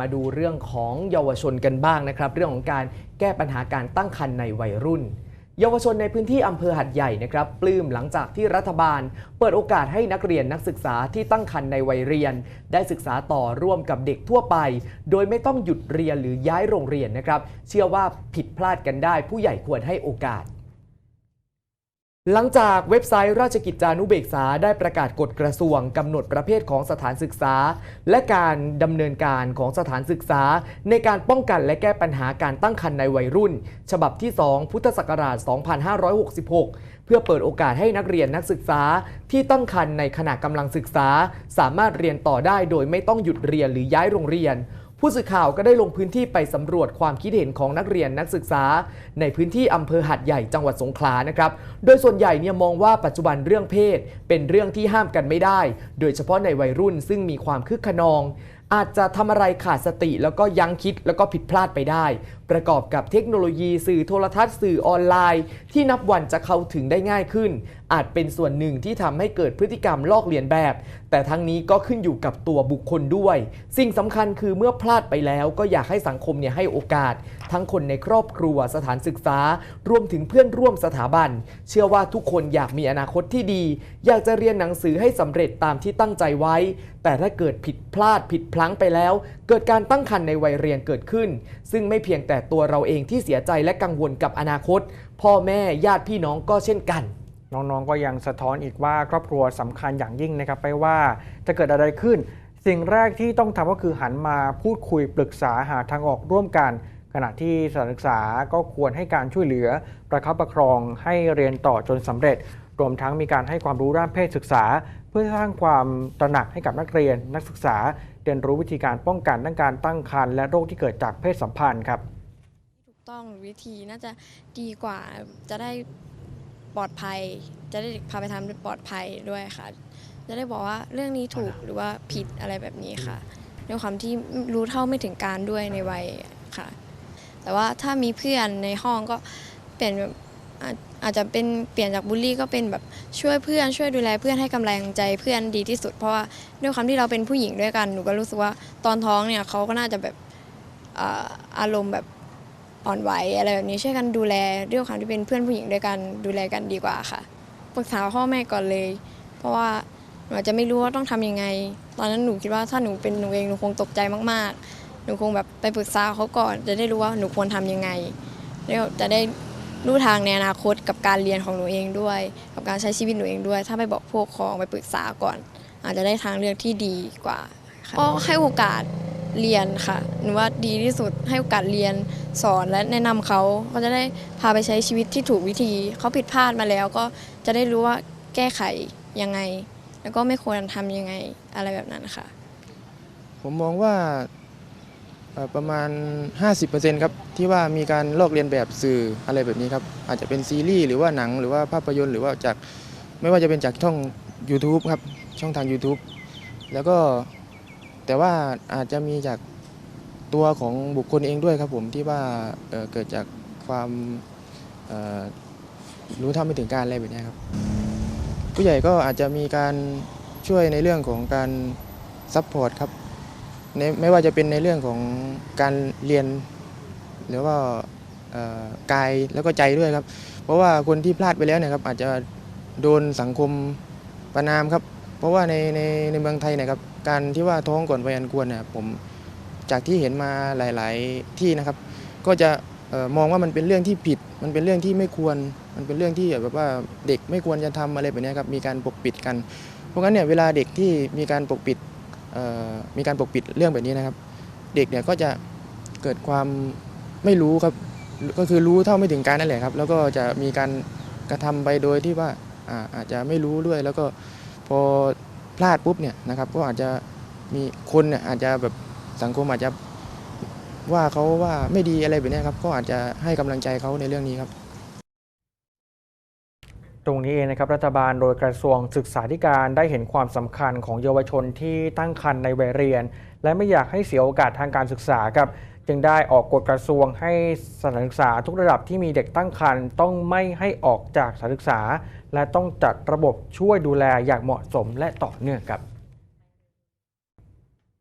มาดูเรื่องของเยาวชนกันบ้างนะครับ เรื่องของการแก้ปัญหาการตั้งครรภ์ในวัยรุ่น เยาวชนในพื้นที่อำเภอหัดใหญ่นะครับปลื้มหลังจากที่รัฐบาล เปิดโอกาสให้นักเรียนนักศึกษาที่ตั้งครรภ์ในวัยเรียน ได้ศึกษาต่อร่วมกับเด็กทั่วไป โดยไม่ต้องหยุดเรียนหรือย้ายโรงเรียนนะครับ เชื่อว่าผิดพลาดกันได้ผู้ใหญ่ควรให้โอกาส หลังจากเว็บไซต์ราชกิจจานุเบกษาได้ประกาศกฎกระทรวงกำหนดประเภทของสถานศึกษา และการดำเนินการของสถานศึกษา ในการป้องกันและแก้ปัญหาการตั้งครรภ์ในวัยรุ่น ฉบับที่ 2 พุทธศักราช 2566 เพื่อเปิดโอกาสให้นักเรียนนักศึกษาที่ตั้งครรภ์ในขณะกำลังศึกษา สามารถเรียนต่อได้โดยไม่ต้องหยุดเรียนหรือย้ายโรงเรียน ผู้สื่อข่าวก็ได้ลงพื้นที่ไปสำรวจความคิดเห็นของนักเรียนนักศึกษา ในพื้นที่อำเภอหัดใหญ่จังหวัดสงขลานะครับ โดยส่วนใหญ่เนี่ยมองว่าปัจจุบันเรื่องเพศ เป็นเรื่องที่ห้ามกันไม่ได้ โดยเฉพาะในวัยรุ่นซึ่งมีความคึกขนอง อาจจะทำอะไรขาดสติแล้วก็ยั้งคิดแล้วก็ผิดพลาดไปได้ประกอบกับเทคโนโลยีสื่อโทรทัศน์สื่อออนไลน์ ที่นับวันจะเข้าถึงได้ง่ายขึ้น อาจเป็นส่วนหนึ่งที่ทำให้เกิดพฤติกรรมลอกเลียนแบบ แต่ทั้งนี้ก็ขึ้นอยู่กับตัวบุคคลด้วย สิ่งสำคัญคือเมื่อพลาดไปแล้ว ก็อยากให้สังคมเนี่ยให้โอกาส ทั้งคนในครอบครัวสถานศึกษา รวมถึงเพื่อนร่วมสถาบัน เชื่อว่าทุกคนอยากมีอนาคตที่ดี อยากจะเรียนหนังสือให้สำเร็จตามที่ตั้งใจไว้ แต่ถ้าเกิดผิดพลาดผิดพลั้งไปแล้ว เกิดการตั้งครรภ์ในวัยเรียนเกิดขึ้น ซึ่งไม่เพียงแต่แต่ตัวเราเองที่เสียใจและกังวลกับอนาคต พ่อแม่ญาติพี่น้องก็เช่นกัน น้องๆก็ยังสะท้อนอีกว่าครอบครัวสำคัญอย่างยิ่งนะครับไม่ว่าจะเกิดอะไรขึ้น สิ่งแรกที่ต้องทำก็คือหันมาพูดคุยปรึกษาหาทางออกร่วมกัน ขณะที่สถานศึกษาก็ควรให้การช่วยเหลือ ประคับประครองให้เรียนต่อจนสำเร็จรวมทั้งมีการให้ความรู้ด้านเพศศึกษา เพื่อสร้างความตระหนักให้กับนักเรียน นักศึกษาเรียนรู้วิธีการป้องกันทั้งการตั้งครรภ์และโรคที่เกิดจากเพศสัมพันธ์ครับ ต้องวิธีน่าจะดีกว่าจะได้ปลอดภัย จะได้พาไปทำปลอดภัยด้วยค่ะ จะได้บอกว่าเรื่องนี้ถูกหรือว่าผิดอะไรแบบนี้ค่ะด้วยความที่รู้เท่าไม่ถึงการด้วยในวัยค่ะ แต่ว่าถ้ามีเพื่อนในห้องก็เปลี่ยนแบบอาจอาจจะเป็นเปลี่ยนจากบูลลี่ก็เป็นแบบช่วยเพื่อนช่วยดูแลเพื่อนให้กำลังใจเพื่อนดีที่สุด เพราะว่าด้วยความที่เราเป็นผู้หญิงด้วยกันหนูก็รู้สึกว่าตอนท้องเนี่ยเขาก็น่าจะแบบอ่าอารมณ์แบบ อ่อนไหวอะไรแบบนี้ช่วยกันดูแลด้วยความที่เป็นเพื่อนผู้หญิงด้วยกันดูแลกันดีกว่าค่ะปรึกษาพ่อแม่ก่อนเลย เพราะว่าหนูอาจจะไม่รู้ว่าต้องทำยังไง ตอนนั้นหนูคิดว่าถ้าหนูเป็นหนูเองหนูคงตกใจมากๆ หนูคงแบบไปปรึกษาเขาก่อน จะได้รู้ว่าหนูควรทำยังไงแล้วจะได้รู้ทางในอนาคตกับการเรียนของหนูเองด้วย กับการใช้ชีวิตหนูเองด้วย ถ้าไปบอกผู้ปกครองไปปรึกษาก่อน อาจจะได้ทางเลือกที่ดีกว่าก็ให้โอกาส เรียนค่ะหนูว่าดีที่สุดให้โอกาสเรียนสอนและแนะนำเขาเขาจะได้พาไปใช้ชีวิตที่ถูกวิธี เขาผิดพลาดมาแล้วก็จะได้รู้ว่าแก้ไขยังไง แล้วก็ไม่ควรทำยังไงอะไรแบบนั้นค่ะ ผมมองว่าประมาณ 50%ครับที่ว่ามีการลอกเลียนแบบสื่ออะไรแบบนี้ครับอาจจะเป็นซีรีส์หรือว่าหนังหรือว่าภาพยนตร์หรือว่าจากไม่ว่าจะเป็นจากช่อง YouTube ครับช่องทาง YouTube แล้วก็ แต่ว่าอาจจะมีจากตัวของบุคคลเองด้วยครับผมที่ว่าเอ่อเกิดจากความเอ่อรู้เท่าไม่ถึงการอะไรแบบนี้ครับ ผู้ใหญ่ก็อาจจะมีการช่วยในเรื่องของการซัพพอร์ตครับในไม่ว่าจะเป็นในเรื่องของการเรียน หรือว่าเอ่อกายแล้วก็ใจด้วยครับ เพราะว่าคนที่พลาดไปแล้วเนี่ยครับอาจจะโดนสังคมประนามครับ เพราะว่าในในในเมืองไทยเนะครับ การที่ว่าท้องก่อนวัยอันควรเนี่ยผมจากที่เห็นมาหลาย ๆ ที่นะครับ ก็จะออมองว่ามันเป็นเรื่องที่ผิด มันเป็นเรื่องที่ไม่ควร มันเป็นเรื่องที่แบบว่าเด็กไม่ควรจะทำอะไรแบบนี้ครับ มีการปกปิดกัน เพราะงั้นเนี่ยเวลาเด็กที่มีการปกปิดมีการปกปิดเรื่องแบบนี้นะครับ เด็กเนี่ยก็จะเกิดความไม่รู้ครับ ก็คือรู้เท่าไม่ถึงการนั่นแหละครับ แล้วก็จะมีการกระทำไปโดยที่ว่าอาจจะไม่รู้ด้วย แล้วก็พอ พลาดปุ๊บเนี่ยนะครับก็อาจจะมีคนเนี่ยอาจจะแบบสังคมอาจจะว่าเขาว่าไม่ดีอะไรแบบนี้ครับก็อาจจะให้กำลังใจเขาในเรื่องนี้ครับ ตรงนี้เองนะครับรัฐบาลโดยกระทรวงศึกษาธิการได้เห็นความสำคัญของเยาวชนที่ตั้งครรภ์ในวัยเรียน และไม่อยากให้เสียโอกาสทางการศึกษาครับ จึงได้ออกกฎกระทรวงให้สถานศึกษาทุกระดับที่มีเด็กตั้งครรภ์ต้องไม่ให้ออกจากสถานศึกษา และต้องจัดระบบช่วยดูแลอย่างเหมาะสมและต่อเนื่องครับ